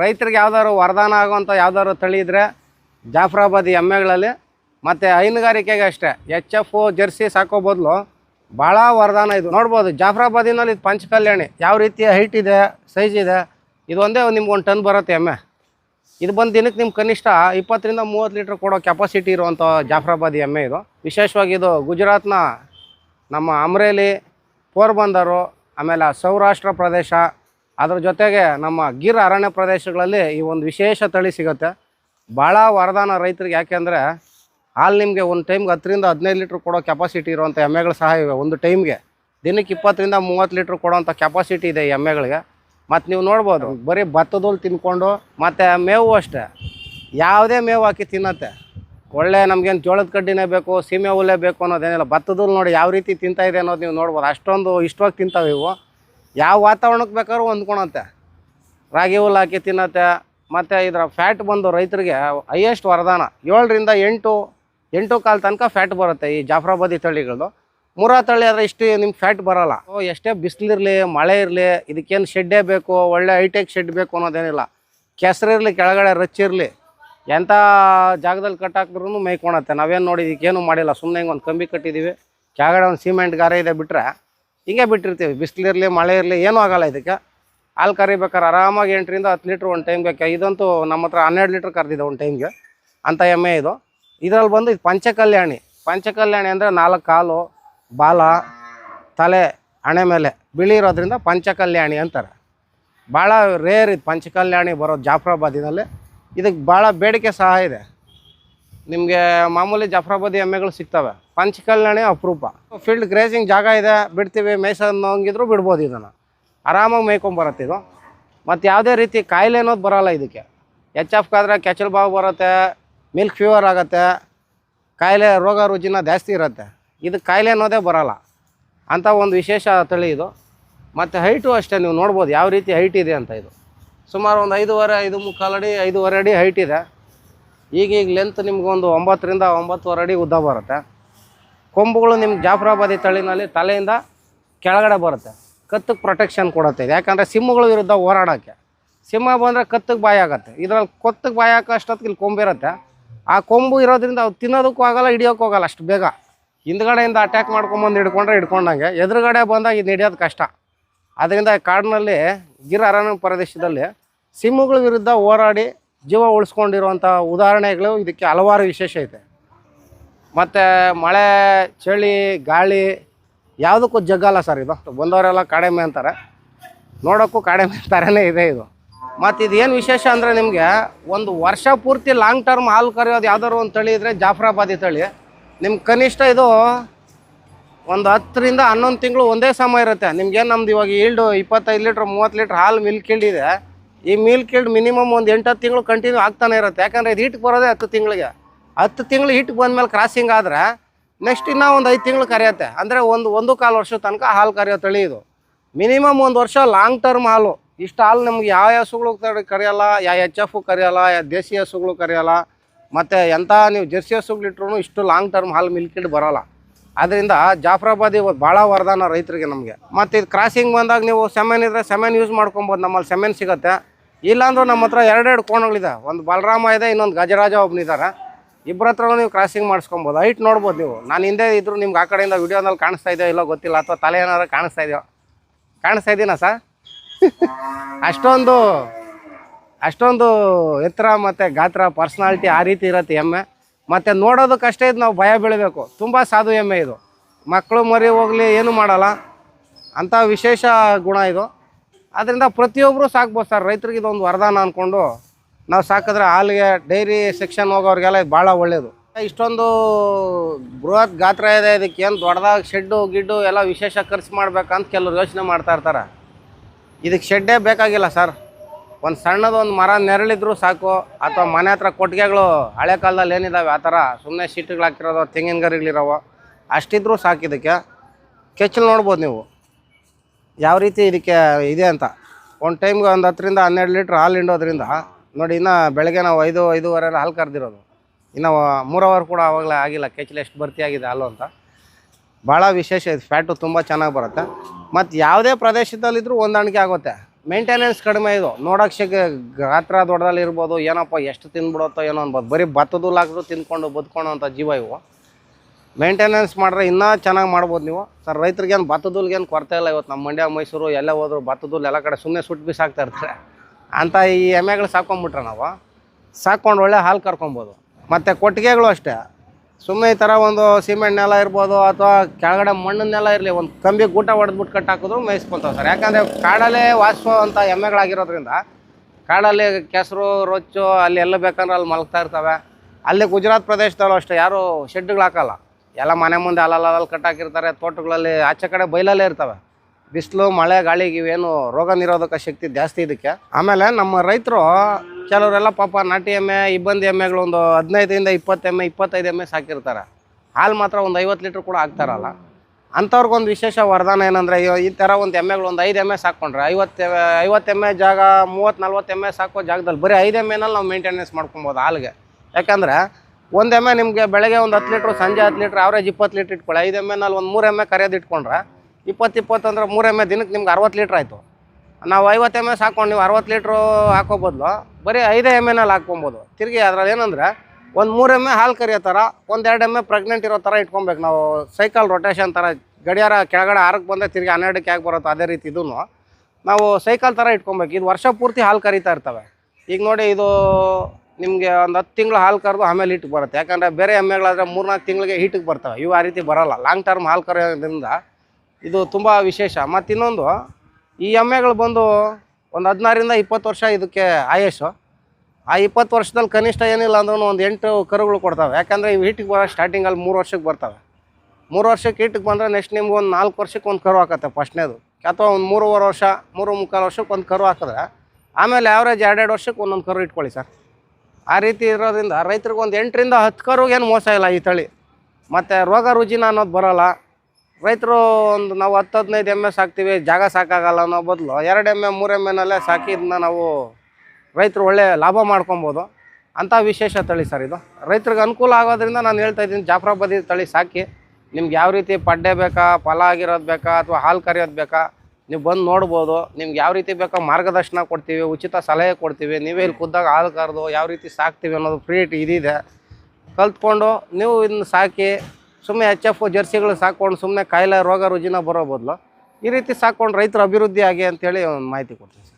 ರೈತರಿಗೆ ಯಾವ್ದಾದ್ರು ವರದಾನ ಆಗುವಂಥ ಯಾವ್ದಾದ್ರು ತಳಿ ಇದ್ರೆ ಜಾಫ್ರಾಬಾದಿ ಎಮ್ಮೆಗಳಲ್ಲಿ, ಮತ್ತು ಹೈನುಗಾರಿಕೆಗೆ ಅಷ್ಟೇ. ಎಚ್ ಎಫ್ ಜೆರ್ಸಿ ಸಾಕೋ ಬದಲು ಭಾಳ ವರದಾನ ಇದು. ನೋಡ್ಬೋದು, ಜಾಫ್ರಾಬಾದಿನಲ್ಲಿ ಇದು ಪಂಚಕಲ್ಯಾಣಿ. ಯಾವ ರೀತಿಯ ಹೈಟ್ ಇದೆ ಸೈಜ್ ಇದೆ, ಇದು ಒಂದೇ ನಿಮ್ಗೆ ಒಂದು ಟನ್ ಬರುತ್ತೆ ಎಮ್ಮೆ. ಇದು ಬಂದು ದಿನಕ್ಕೆ ನಿಮ್ಮ ಕನಿಷ್ಠ ಇಪ್ಪತ್ತರಿಂದ ಮೂವತ್ತು ಲೀಟ್ರ್ ಕೊಡೋ ಕೆಪಾಸಿಟಿ ಇರುವಂಥ ಜಾಫ್ರಾಬಾದಿ ಎಮ್ಮೆ ಇದು. ವಿಶೇಷವಾಗಿ ಇದು ಗುಜರಾತ್ನ ನಮ್ಮ ಅಮ್ರೇಲಿ, ಪೋರ್ಬಂದರು, ಆಮೇಲೆ ಸೌರಾಷ್ಟ್ರ ಪ್ರದೇಶ ಅದ್ರ ಜೊತೆಗೆ ನಮ್ಮ ಗಿರ್ ಅರಣ್ಯ ಪ್ರದೇಶಗಳಲ್ಲಿ ಈ ಒಂದು ವಿಶೇಷ ತಳಿ ಸಿಗುತ್ತೆ. ಭಾಳ ವರದಾನ ರೈತರಿಗೆ ಯಾಕೆಂದರೆ ಹಾಲು ನಿಮಗೆ ಒಂದು ಟೈಮ್ಗೆ ಹತ್ತರಿಂದ ಹದಿನೈದು ಲೀಟ್ರ್ ಕೊಡೋ ಕೆಪಾಸಿಟಿ ಇರುವಂಥ ಎಮ್ಮೆಗಳು ಸಹ ಇವೆ. ಒಂದು ಟೈಮ್ಗೆ ದಿನಕ್ಕೆ ಇಪ್ಪತ್ತರಿಂದ ಮೂವತ್ತು ಲೀಟ್ರ್ ಕೊಡೋವಂಥ ಕೆಪಾಸಿಟಿ ಇದೆ ಈ ಎಮ್ಮೆಗಳಿಗೆ. ಮತ್ತು ನೀವು ನೋಡ್ಬೋದು, ಬರೀ ಭತ್ತದಲ್ಲಿ ತಿನ್ಕೊಂಡು ಮತ್ತು ಮೇವು ಅಷ್ಟೇ. ಯಾವುದೇ ಮೇವು ಹಾಕಿ ತಿನ್ನತ್ತೆ. ಒಳ್ಳೆ ನಮಗೇನು ಜೋಳದ ಕಡ್ಡಿನೇ ಬೇಕು, ಸೀಮೆ ಹುಲ್ಲೇ ಬೇಕು ಅನ್ನೋದೇನಿಲ್ಲ. ಭತ್ತದಲ್ಲಿ ನೋಡಿ ಯಾವ ರೀತಿ ತಿಂತಾಯಿದೆ ಅನ್ನೋದು ನೀವು ನೋಡ್ಬೋದು. ಅಷ್ಟೊಂದು ಇಷ್ಟವಾಗಿ ತಿಂತಾವೆ ಇವು. ಯಾವ ವಾತಾವರಣಕ್ಕೆ ಬೇಕಾದ್ರೂ ಹೊಂದ್ಕೊಳತ್ತೆ. ರಾಗಿ ಹುಲ್ಲು ಹಾಕಿ ತಿನ್ನತ್ತೆ, ಮತ್ತು ಇದರ ಫ್ಯಾಟ್ ಬಂದು ರೈತರಿಗೆ ಹೈಯೆಸ್ಟ್ ವರದಾನ. ಏಳರಿಂದ ಎಂಟು ಎಂಟು ಕಾಲು ತನಕ ಫ್ಯಾಟ್ ಬರುತ್ತೆ ಈ ಜಾಫ್ರಾಬಾದಿ ತಳಿಗಳು ಮೂರಾ ತಳಿ ಆದರೆ ಇಷ್ಟು ನಿಮ್ಗೆ ಫ್ಯಾಟ್ ಬರೋಲ್ಲ. ಎಷ್ಟೇ ಬಿಸಿಲಿರಲಿ ಮಳೆ ಇರಲಿ, ಇದಕ್ಕೇನು ಶೆಡ್ಡೇ ಬೇಕು, ಒಳ್ಳೆ ಹೈಟೆಕ್ ಶೆಡ್ ಬೇಕು ಅನ್ನೋದೇನಿಲ್ಲ. ಕೆಸರಿರಲಿ ಕೆಳಗಡೆ ರಚ್ಚಿರಲಿ ಎಂಥ ಜಾಗದಲ್ಲಿ ಕಟ್ಟಾಕಿದ್ರೂ ಮೇಯ್ಕೊಳತ್ತೆ. ನಾವೇನು ನೋಡಿ ಇದಕ್ಕೇನು ಮಾಡಿಲ್ಲ. ಸುಮ್ಮನೆ ಹಿಂಗೆ ಒಂದು ಕಂಬಿ ಕಟ್ಟಿದ್ದೀವಿ ಕೆಳಗಡೆ ಒಂದು ಸಿಮೆಂಟ್ ಗಾರೆ ಇದೆ ಬಿಟ್ಟರೆ ಹಿಂಗೆ ಬಿಟ್ಟಿರ್ತೀವಿ. ಬಿಸಿಲಿರಲಿ ಮಳೆ ಇರಲಿ ಏನೂ ಆಗಲ್ಲ ಇದಕ್ಕೆ. ಹಾಲು ಕರಿಬೇಕಾದ್ರೆ ಆರಾಮಾಗಿ ಎಂಟರಿಂದ ಹತ್ತು ಲೀಟ್ರ್ ಒಂದು ಟೈಮ್ ಬೇಕು ಇದಂತೂ ನಮ್ಮ ಹತ್ರ ಹನ್ನೆರಡು ಲೀಟ್ರ್ ಕರೆದಿದೆ ಒಂದು ಟೈಮ್ಗೆ ಅಂಥ ಎಮ್ಮೆ ಇದು. ಇದರಲ್ಲಿ ಬಂದು ಇದು ಪಂಚಕಲ್ಯಾಣಿ. ಪಂಚಕಲ್ಯಾಣಿ ಅಂದರೆ ನಾಲ್ಕು ಕಾಲು, ಬಾಲ, ತಲೆ, ಹಣೆ ಮೇಲೆ. ಬಿಳಿ ಇರೋದ್ರಿಂದ ಪಂಚಕಲ್ಯಾಣಿ ಅಂತಾರೆ. ಭಾಳ ರೇರ್ ಇದು ಪಂಚಕಲ್ಯಾಣಿ ಬರೋದು ಜಾಫ್ರಾಬಾದಿನಲ್ಲಿ. ಇದಕ್ಕೆ ಭಾಳ ಬೇಡಿಕೆ ಸಹ ಇದೆ. ನಿಮಗೆ ಮಾಮೂಲಿ ಜಾಫ್ರಾಬಾದಿ ಎಮ್ಮೆಗಳು ಸಿಗ್ತವೆ. ಪಂಚಕಲ್ಯಾಣಿ ಅಪರೂಪ. ಫೀಲ್ಡ್ ಗ್ರೇಸಿಂಗ್ ಜಾಗ ಇದೆ, ಬಿಡ್ತೀವಿ, ಮೇಯ್ಸೋಂಗಿದ್ರು ಬಿಡ್ಬೋದು ಇದನ್ನು. ಆರಾಮಾಗಿ ಮೇಯ್ಕೊಂಬರತ್ತೆ ಇದು. ಮತ್ತು ಯಾವುದೇ ರೀತಿ ಕಾಯಿಲೆ ಅನ್ನೋದು ಬರೋಲ್ಲ ಇದಕ್ಕೆ. ಎಚ್ ಎಫ್ ಕಾದ್ರೆ ಕೆಚಲ್ ಬಾವು ಬರುತ್ತೆ ಮಿಲ್ಕ್ ಫೀವರ್ ಆಗುತ್ತೆ, ಕಾಯಿಲೆ ರೋಗ ರುಜಿನ ಜಾಸ್ತಿ ಇರುತ್ತೆ. ಇದು ಕಾಯಿಲೆ ಅನ್ನೋದೇ ಬರೋಲ್ಲ. ಅಂಥ ಒಂದು ವಿಶೇಷ ತಳಿ ಇದು. ಮತ್ತು ಹೈಟು ಅಷ್ಟೇ, ನೀವು ನೋಡ್ಬೋದು ಯಾವ ರೀತಿ ಹೈಟ್ ಇದೆ ಅಂತ ಇದು. ಸುಮಾರು ಒಂದು ಐದೂವರೆ, ಐದು ಮುಕ್ಕಾಲು ಅಡಿ ಐದೂವರೆ ಅಡಿ ಹೈಟ್ ಇದೆ. ಈಗೀಗ ಲೆಂತ್ ನಿಮ್ಗೊಂದು ಒಂಬತ್ತರಿಂದ ಒಂಬತ್ತುವರೆ ಅಡಿ ಉದ್ದ ಬರುತ್ತೆ. ಕೊಂಬುಗಳು ನಿಮ್ಗೆ ಜಾಫ್ರಾಬಾದಿ ತಳಿನಲ್ಲಿ ತಲೆಯಿಂದ ಕೆಳಗಡೆ ಬರುತ್ತೆ. ಕತ್ತಕ್ಕೆ ಪ್ರೊಟೆಕ್ಷನ್ ಕೊಡುತ್ತೆ. ಇದು ಯಾಕಂದರೆ ಸಿಂಹಗಳ ವಿರುದ್ಧ ಹೋರಾಡೋಕ್ಕೆ. ಸಿಂಹ ಬಂದರೆ ಕತ್ತಕ್ಕೆ ಬಾಯಿ ಆಗುತ್ತೆ. ಇದರಲ್ಲಿ ಕೊತ್ತಿಗೆ ಬಾಯಿ ಹಾಕೋ ಅಷ್ಟೊತ್ತಿಗೆ ಇಲ್ಲಿ ಕೊಂಬಿರುತ್ತೆ ಆ ಕೊಂಬು ಇರೋದ್ರಿಂದ ಅವು ತಿನ್ನೋದಕ್ಕೂ ಆಗಲ್ಲ, ಹಿಡಿಯೋಕ್ಕೂ ಹೋಗಲ್ಲ ಅಷ್ಟು ಬೇಗ. ಹಿಂದ್ಗಡೆಯಿಂದ ಅಟ್ಯಾಕ್ ಮಾಡ್ಕೊಂಬಂದು ಹಿಡ್ಕೊಂಡ್ರೆ ಹಿಡ್ಕೊಂಡಂಗೆ. ಎದುರುಗಡೆ ಬಂದಾಗ ಇದು ಹಿಡಿಯೋದು ಕಷ್ಟ. ಅದರಿಂದ ಕಾಡಿನಲ್ಲಿ ಗಿರ ಅರಣ್ಯ ಪ್ರದೇಶದಲ್ಲಿ ಸಿಂಹಗಳ ವಿರುದ್ಧ ಹೋರಾಡಿ ಜೀವ ಉಳಿಸ್ಕೊಂಡಿರುವಂಥ ಉದಾಹರಣೆಗಳು ಇದಕ್ಕೆ ಹಲವಾರು ವಿಶೇಷ ಐತೆ ಮತ್ತು ಮಳೆ, ಚಳಿ, ಗಾಳಿ, ಯಾವುದಕ್ಕೂ ಜಗ್ಗಲ್ಲ ಸರ್ ಇದು. ಬಂದವರೆಲ್ಲ ಕಾಡೆಮ್ಮೆ ಅಂತಾರೆ. ನೋಡೋಕ್ಕೂ ಕಾಡೆಮೆ ಥರನೇ ಇದೆ ಇದು. ಮತ್ತು ಇದೇನು ವಿಶೇಷ ಅಂದರೆ ನಿಮಗೆ ಒಂದು ವರ್ಷ ಪೂರ್ತಿ ಲಾಂಗ್ ಟರ್ಮ್ ಹಾಲು ಕರೆಯೋದು ಯಾವ್ದಾದ್ರು ಒಂದು ತಳಿ ಇದ್ದರೆ ಜಾಫ್ರಾಬಾದಿ ತಳಿ. ನಿಮ್ಗೆ ಕನಿಷ್ಠ ಇದು ಒಂದು ಹತ್ತರಿಂದ ಹನ್ನೊಂದು ತಿಂಗಳು ಒಂದೇ ಸಮ ಇರುತ್ತೆ. ನಿಮ್ಗೇನು ನಮ್ದು ಇವಾಗ ಈಲ್ಡು ಇಪ್ಪತ್ತೈದು ಲೀಟ್ರ್, ಮೂವತ್ತು ಲೀಟ್ರ್ ಹಾಲು ಮಿಲ್ಕ್ ಈಲ್ಡ್ ಇದೆ. ಈ ಮೀಲ್ ಈಲ್ಡ್ ಮಿನಿಮಮ್ ಒಂದು ಎಂಟತ್ತು ತಿಂಗಳು ಕಂಟಿನ್ಯೂ ಆಗ್ತಾನೆ ಇರುತ್ತೆ. ಯಾಕಂದರೆ ಇದು ಹಿಟ್ಟು ಬರೋದೇ ಹತ್ತು ತಿಂಗಳಿಗೆ. ಹತ್ತು ತಿಂಗಳು ಹಿಟ್ಟು ಬಂದಮೇಲೆ ಕ್ರಾಸಿಂಗ್ ಆದರೆ ನೆಕ್ಸ್ಟ್ ಇನ್ನೂ ಒಂದು ಐದು ತಿಂಗಳು ಕರೆಯುತ್ತೆ. ಅಂದರೆ ಒಂದು ಒಂದು ಕಾಲು ವರ್ಷ ತನಕ ಹಾಲು ಕರೆಯೋ ತಳಿ ಇದು. ಮಿನಿಮಮ್ ಒಂದು ವರ್ಷ ಲಾಂಗ್ ಟರ್ಮ್ ಹಾಲು. ಇಷ್ಟು ಹಾಲು ನಮ್ಗೆ ಯಾವ ಹಸುಗಳು ಕರೆಯಲ್ಲ, ಯಾವ ಎಚ್ ಎಫ್ ಕರೆಯಲ್ಲ, ಯಾವ ದೇಸಿ ಹಸುಗಳು ಕರೆಯಲ್ಲ, ಮತ್ತು ಎಂಥ ನೀವು ಜರ್ಸಿ ಹಸುಗಳಿಟ್ರು ಇಷ್ಟು ಲಾಂಗ್ ಟರ್ಮ್ ಹಾಲು ಮಿಲ್ಕಿಡ್ ಬರೋಲ್ಲ. ಅದರಿಂದ ಜಾಫ್ರಾಬಾದಿ ಭಾಳ ವರದಾನ ರೈತರಿಗೆ ನಮಗೆ. ಮತ್ತು ಇದು ಕ್ರಾಸಿಂಗ್ ಬಂದಾಗ ನೀವು ಸೆಮೆನ್ ಇದ್ದರೆ ಸೆಮೆನ್ ಯೂಸ್ ಮಾಡ್ಕೊಬೋದು. ನಮ್ಮಲ್ಲಿ ಸೆಮೆನ್ ಸಿಗುತ್ತೆ. ಇಲ್ಲಾಂದ್ರೂ ನಮ್ಮ ಹತ್ರ ಎರಡೆರಡು ಕೋಣಗಳಿದೆ. ಒಂದು ಬಲರಾಮ ಇದೆ, ಇನ್ನೊಂದು ಗಜರಾಜ ಒಬ್ಬನಿದ್ದಾರೆ ಇಬ್ಬರ ಹತ್ರ ನೀವು ಕ್ರಾಸಿಂಗ್ ಮಾಡಿಸ್ಕೊಬೋದು. ಹೈಟ್ ನೋಡ್ಬೋದು ನೀವು. ನಾನು ಹಿಂದೆ ಇದ್ರು ನಿಮ್ಗೆ ಆ ಕಡೆಯಿಂದ ವಿಡಿಯೋನಲ್ಲಿ ಕಾಣಿಸ್ತಾ ಇದೆಯೋ ಇಲ್ಲೋ ಗೊತ್ತಿಲ್ಲ, ಅಥವಾ ತಲೆ ಏನಾದ್ರು ಕಾಣಿಸ್ತಾ ಇದೆಯೋ? ಕಾಣಿಸ್ತಾ ಇದ್ದೀನಾ ಸರ್? ಅಷ್ಟೊಂದು ಅಷ್ಟೊಂದು ಎತ್ತರ ಮತ್ತು ಗಾತ್ರ ಪರ್ಸ್ನಾಲಿಟಿ ಆ ರೀತಿ ಇರುತ್ತೆ ಎಮ್ಮೆ. ಮತ್ತು ನೋಡೋದಕ್ಕಷ್ಟೇ ಇದು ನಾವು ಭಯ ಬೀಳಬೇಕು. ತುಂಬ ಸಾಧು ಎಮ್ಮೆ ಇದು. ಮಕ್ಕಳು ಮರಿ ಹೋಗಲಿ, ಏನು ಮಾಡಲ್ಲ. ಅಂಥ ವಿಶೇಷ ಗುಣ ಇದು. ಅದರಿಂದ ಪ್ರತಿಯೊಬ್ಬರು ಸಾಕ್ಬೋದು ಸರ್. ರೈತರಿಗೆ ಇದೊಂದು ವರದಾನ ಅಂದ್ಕೊಂಡು ನಾವು ಸಾಕಿದ್ರೆ ಹಾಲಿಗೆ ಡೈರಿ ಸೆಕ್ಷನ್ ಹೋಗೋರಿಗೆಲ್ಲ ಇದು ಭಾಳ ಒಳ್ಳೆಯದು ಇಷ್ಟೊಂದು ಬೃಹತ್ ಗಾತ್ರ ಇದೆ. ಇದಕ್ಕೆ ಏನು ದೊಡ್ಡದಾಗಿ ಶೆಡ್ಡು, ಗಿಡ್ಡು ಎಲ್ಲ ವಿಶೇಷ ಖರ್ಚು ಮಾಡ್ಬೇಕಂತ ಕೆಲವ್ರು ಯೋಚನೆ ಮಾಡ್ತಾ ಇರ್ತಾರೆ. ಇದಕ್ಕೆ ಶೆಡ್ಡೇ ಬೇಕಾಗಿಲ್ಲ ಸರ್. ಒಂದು ಸಣ್ಣದೊಂದು ಒಂದು ಮರ ನೆರಳಿದ್ರು ಸಾಕು. ಅಥವಾ ಮನೆ ಹತ್ರ ಕೊಟ್ಟಿಗೆಗಳು ಹಳೆ ಕಾಲದಲ್ಲಿ ಏನಿದಾವೆ, ಆ ಥರ ಸುಮ್ಮನೆ ಶೀಟ್ಗಳು ಹಾಕಿರೋದು ತೆಂಗಿನ ಗರಿಗಳಿರೋವು, ಅಷ್ಟಿದ್ರೂ ಸಾಕು ಇದಕ್ಕೆ. ಕೆಚ್ಚಲು ನೋಡ್ಬೋದು ನೀವು. ಯಾವ ರೀತಿ ಇದಕ್ಕೆ ಇದೆ ಅಂತ? ಒಂದು ಟೈಮ್ಗೆ ಒಂದು ಹತ್ತರಿಂದ ಹನ್ನೆರಡು ಲೀಟ್ರ್ ಹಾಲು ಹಿಂಡೋದ್ರಿಂದ, ನೋಡಿ ಇನ್ನು ಬೆಳಗ್ಗೆ ನಾವು ಐದು ಐದೂವರೆ ಹಾಲು ಕರೆದಿರೋದು. ಇನ್ನು ಮೂರು ಅವರ್ ಕೂಡ ಆವಾಗಲೇ ಆಗಿಲ್ಲ ಕೆಚ್ಚಲು ಎಷ್ಟು ಭರ್ತಿಯಾಗಿದೆ ಹಾಲು ಅಂತ. ಭಾಳ ವಿಶೇಷ ಇದು ಫ್ಯಾಟು ತುಂಬ ಚೆನ್ನಾಗಿ ಬರುತ್ತೆ. ಮತ್ತು ಯಾವುದೇ ಪ್ರದೇಶದಲ್ಲಿದ್ದರೂ ಹೊಂದಾಣಿಕೆ ಆಗುತ್ತೆ. ಮೇಂಟೆನೆನ್ಸ್ ಕಡಿಮೆ ಇದು. ನೋಡೋಕ್ಕೆ ಗಾತ್ರ ದೊಡ್ಡದಲ್ಲಿ ಇರ್ಬೋದು ಏನಪ್ಪ, ಎಷ್ಟು ತಿಂದ್ಬಿಡುತ್ತೋ ಏನೋ ಅನ್ಬೋದು. ಬರೀ ಹುಲ್ಲು ಹಾಕಿದ್ರು ತಿಂದ್ಕೊಂಡು ಬದುಕೋಣ ಅಂತ ಜೀವ ಇವು. ಮೇಂಟೆನೆನ್ಸ್ ಮಾಡಿದ್ರೆ ಇನ್ನೂ ಚೆನ್ನಾಗಿ ಮಾಡ್ಬೋದು ನೀವು. ಸರ್ ರೈತರಿಗೇನು ಏನು ಭತ್ತದೂಲ್ಗೇನು ಕೊರತೆ ಇಲ್ಲ ಇವತ್ತು ನಮ್ಮ ಮಂಡ್ಯ, ಮೈಸೂರು, ಎಲ್ಲ ಹೋದ್ರು ಭತ್ತದೂಲ್ ಎಲ್ಲ ಕಡೆ ಸುಮ್ಮನೆ ಸುಟ್ಟು ಬಿಸಾಕ್ತಾ ಇರ್ತಾರೆ. ಅಂತ ಈ ಎಮ್ಮೆಗಳು ಸಾಕೊಂಬಿಟ್ರೆ ನಾವು. ಸಾಕ್ಕೊಂಡು ಒಳ್ಳೆ ಹಾಲು ಕರ್ಕೊಬೋದು. ಮತ್ತು ಕೊಟ್ಟಿಗೆಗಳು ಅಷ್ಟೇ. ಸುಮ್ಮನೆ ಈ ಥರ ಒಂದು ಸಿಮೆಂಟ್ ನೆಲ ಇರ್ಬೋದು ಅಥವಾ ಕೆಳಗಡೆ ಮಣ್ಣನ್ನೆಲ್ಲ ನೆಲ ಇರಲಿ, ಒಂದು ಕಂಬಿ ಗೂಟ ಹೊಡೆದ್ಬಿಟ್ಟು ಕಟ್ಟಾಕಿದ್ರು ಮೇಯಿಸ್ಕೊಂತಾವೆ ಸರ್ ಯಾಕಂದರೆ ಕಾಡಲ್ಲೇ ವಾಸಿಸುವಂಥ ಎಮ್ಮೆಗಳಾಗಿರೋದ್ರಿಂದ, ಕಾಡಲ್ಲಿ ಕೆಸರು, ರೊಚ್ಚು, ಅಲ್ಲಿ ಎಲ್ಲ ಬೇಕಂದ್ರೆ ಅಲ್ಲಿ ಮಲಗ್ತಾ ಇರ್ತವೆ. ಅಲ್ಲಿ ಗುಜರಾತ್ ಪ್ರದೇಶದಲ್ಲೂ ಅಷ್ಟೇ, ಯಾರೂ ಶೆಡ್ಗಳು ಹಾಕಲ್ಲ. ಎಲ್ಲ ಮನೆ ಮುಂದೆ ಅಲ್ಲಲ್ಲಿ ಕಟ್ಟಾಕಿರ್ತಾರೆ. ತೋಟಗಳಲ್ಲಿ ಆಚೆ ಕಡೆ ಬೈಲಲ್ಲೇ ಇರ್ತವೆ. ಬಿಸಿಲು, ಮಳೆ ಗಾಳಿಗೆ ಇವೇನು ರೋಗ ನಿರೋಧಕ ಶಕ್ತಿ ಜಾಸ್ತಿ ಇದಕ್ಕೆ. ಆಮೇಲೆ ನಮ್ಮ ರೈತರು ಕೆಲವರೆಲ್ಲ ಪಾಪ ನಾಟಿ ಎಮ್ಮೆ, ಇಬ್ಬಂದಿ ಎಮ್ಮೆಗಳು ಒಂದು ಹದಿನೈದರಿಂದ ಇಪ್ಪತ್ತು ಎಮ್ಮೆ, ಇಪ್ಪತ್ತೈದು ಎಮ್ಮೆ ಸಾಕಿರ್ತಾರೆ. ಹಾಲು ಮಾತ್ರ ಒಂದು ಐವತ್ತು ಲೀಟ್ರ್ ಕೂಡ ಆಗ್ತಾರಲ್ಲ ಅಂಥವ್ರಿಗೊಂದು ವಿಶೇಷ ವರದಾನ ಏನಂದರೆ ಈ ಥರ ಒಂದು ಎಮ್ಮೆಗಳು ಒಂದು ಐದು ಎಮ್ಮೆ ಸಾಕೊಂಡ್ರೆ ಐವತ್ತು ಐವತ್ತು ಎಮ್ಮೆ ಜಾಗ ಮೂವತ್ತು ನಲ್ವತ್ತು ಎಮ್ಮೆ ಸಾಕೋ ಜಾಗದಲ್ಲಿ ಬರೀ ಐದು ಎಮ್ಮೆನಲ್ಲಿ ನಾವು ಮೇಂಟೆನೆನ್ಸ್ ಮಾಡ್ಕೊಬೋದು ಹಾಲಿಗೆ. ಯಾಕಂದರೆ ಒಂದು ಎಮ್ಮೆ ನಿಮಗೆ ಬೆಳಗ್ಗೆ ಒಂದು ಹತ್ತು ಲೀಟ್ರ್, ಸಂಜೆ ಹತ್ತು ಲೀಟ್ರ್ ಆವ್ರೇಜ್ ಇಪ್ಪತ್ತು ಲೀಟ್ರ್ ಇಟ್ಕೊಳ್ಳಿ. ಐದು ಎಮ್ಮೆನಲ್ಲಿ ಒಂದು ಮೂರು ಎಮ್ಮೆ ಕರೆಯೋದು ಇಟ್ಕೊಂಡ್ರೆ, ಇಪ್ಪತ್ತು ಇಪ್ಪತ್ತು ಅಂದ್ರೆ ಮೂರು ಎಮ್ಮೆ ದಿನಕ್ಕೆ ನಿಮ್ಗೆ ಅರವತ್ತು ಲೀಟ್ರ್ ಆಯಿತು. ನಾವು ಐವತ್ತು ಎಮ್ಮೆ ಸಾಕೊಂಡು ನೀವು ಅರವತ್ತು ಲೀಟ್ರು ಹಾಕೋ ಬದಲು ಬರೀ ಐದೇ ಎಮ್ಮೆನಲ್ಲಿ ಹಾಕ್ಕೊಬೋದು. ತಿರುಗಿ ಅದ್ರಲ್ಲಿ ಏನಂದರೆ, ಒಂದು ಮೂರು ಎಮ್ಮೆ ಹಾಲು ಕರಿಯೋ ಥರ ಒಂದು ಎರಡು ಎಮ್ಮೆ ಪ್ರೆಗ್ನೆಂಟ್ ಇರೋ ಥರ ಇಟ್ಕೊಬೇಕು. ನಾವು ಸೈಕಲ್ ರೊಟೇಷನ್ ಥರ ಗಡಿಯಾರ ಕೆಳಗಡೆ ಆರಕ್ಕೆ ಬಂದರೆ ತಿರುಗಿ ಹನ್ನೆರಡಕ್ಕೆ ಯಾಕೆ ಬರುತ್ತೋ ಅದೇ ರೀತಿ ಇದೂ ನಾವು ಸೈಕಲ್ ಥರ ಇಟ್ಕೊಬೇಕು. ಇದು ವರ್ಷ ಪೂರ್ತಿ ಹಾಲು ಕರಿತಾ ಇರ್ತವೆ. ಈಗ ನೋಡಿ ಇದು ನಿಮಗೆ ಒಂದು ಹತ್ತು ತಿಂಗಳು ಹಾಲು ಕರೆದು ಆಮೇಲೆ ಹಿಟ್ಟಿಗೆ ಬರುತ್ತೆ. ಯಾಕಂದರೆ ಬೇರೆ ಎಮ್ಮೆಗಳಾದರೆ ಮೂರ್ನಾಲ್ಕು ತಿಂಗಳಿಗೆ ಹಿಟ್ಟಿಗೆ ಬರ್ತವೆ. ಇವು ಆ ರೀತಿ ಬರೋಲ್ಲ. ಲಾಂಗ್ ಟರ್ಮ್ ಹಾಲು ಕರೆಯೋದ್ರಿಂದ ಇದು ತುಂಬ ವಿಶೇಷ. ಮತ್ತು ಇನ್ನೊಂದು, ಈ ಎಮ್ಮೆಗಳು ಬಂದು ಒಂದು ಹದಿನಾರಿಂದ ಇಪ್ಪತ್ತು ವರ್ಷ ಇದಕ್ಕೆ ಆಯಸ್ಸು. ಆ ಇಪ್ಪತ್ತು ವರ್ಷದಲ್ಲಿ ಕನಿಷ್ಠ ಏನಿಲ್ಲ ಅಂದ್ರೂ ಒಂದು ಎಂಟು ಕರುಗಳು ಕೊಡ್ತವೆ. ಯಾಕಂದರೆ ಇವು ಹಿಟ್ಟಿಗೆ ಬರೋ ಸ್ಟಾರ್ಟಿಂಗಲ್ಲಿ ಮೂರು ವರ್ಷಕ್ಕೆ ಬರ್ತವೆ. ಮೂರು ವರ್ಷಕ್ಕೆ ಹಿಟ್ಟಿಗೆ ಬಂದರೆ ನೆಕ್ಸ್ಟ್ ನಿಮ್ಗೆ ಒಂದು ನಾಲ್ಕು ವರ್ಷಕ್ಕೆ ಒಂದು ಕರು ಹಾಕತ್ತೆ ಫಸ್ಟ್ನೇದು. ಅಥವಾ ಒಂದು ಮೂರುವರೆ ವರ್ಷ, ಮೂರು ಮುಕ್ಕಾಲು ವರ್ಷಕ್ಕೆ ಒಂದು ಕರು ಹಾಕಿದ್ರೆ ಆಮೇಲೆ ಆವ್ರೇಜ್ ಎರಡೆರಡು ವರ್ಷಕ್ಕೆ ಒಂದೊಂದು ಕರು ಇಟ್ಕೊಳ್ಳಿ ಸರ್. ಆ ರೀತಿ ಇರೋದ್ರಿಂದ ರೈತರಿಗೆ ಒಂದು ಎಂಟರಿಂದ ಹತ್ತು ಏನು ಮೋಸ ಇಲ್ಲ ಈ ತಳಿ. ಮತ್ತು ರೋಗ ರುಜಿನ ಅನ್ನೋದು ಬರೋಲ್ಲ. ರೈತರು ಒಂದು ನಾವು ಹತ್ತು ಹದಿನೈದು ಎಮ್ಮೆ ಸಾಕ್ತೀವಿ, ಜಾಗ ಸಾಕಾಗಲ್ಲ ಅನ್ನೋ ಬದಲು ಎರಡು ಎಮ್ಮೆ ಮೂರು ಎಂ ಸಾಕಿ ಇದನ್ನ ನಾವು ರೈತರು ಒಳ್ಳೆ ಲಾಭ ಮಾಡ್ಕೊಬೋದು. ಅಂಥ ವಿಶೇಷ ತಳಿ ಸರ್ ಇದು. ರೈತರಿಗೆ ಅನುಕೂಲ ಆಗೋದ್ರಿಂದ ನಾನು ಹೇಳ್ತಾ ಇದ್ದೀನಿ, ಜಾಫ್ರಾಬಾದಿ ತಳಿ ಸಾಕಿ. ನಿಮ್ಗೆ ಯಾವ ರೀತಿ ಪಡ್ಡೆ ಬೇಕಾ, ಫಲ ಆಗಿರೋದು ಬೇಕಾ, ಅಥವಾ ಹಾಲು ಕರಿಯೋದು ಬೇಕಾ ನೀವು ಬಂದು ನೋಡ್ಬೋದು, ನಿಮ್ಗೆ ಯಾವ ರೀತಿ ಬೇಕೋ ಮಾರ್ಗದರ್ಶನ ಕೊಡ್ತೀವಿ, ಉಚಿತ ಸಲಹೆ ಕೊಡ್ತೀವಿ, ನೀವೇ ಇಲ್ಲಿ ಖುದ್ದಾಗ ಹಾಲು ಯಾವ ರೀತಿ ಸಾಕ್ತೀವಿ ಅನ್ನೋದು ಫ್ರೀ ಇದಿದೆ. ಕಲ್ತ್ಕೊಂಡು ನೀವು ಇದನ್ನ ಸಾಕಿ ಸುಮ್ಮನೆ ಎಚ್ ಎಫ್ ಜರ್ಸಿಗಳು ಸಾಕೊಂಡು ಸುಮ್ಮನೆ ಕಾಯಿಲೆ, ರೋಗ, ರುಜಿನ ಬರೋ ಬದಲು ಈ ರೀತಿ ಸಾಕೊಂಡು ರೈತರ ಅಭಿವೃದ್ಧಿ ಆಗಿ ಅಂತೇಳಿ ಒಂದು ಮಾಹಿತಿ ಕೊಡ್ತೀನಿ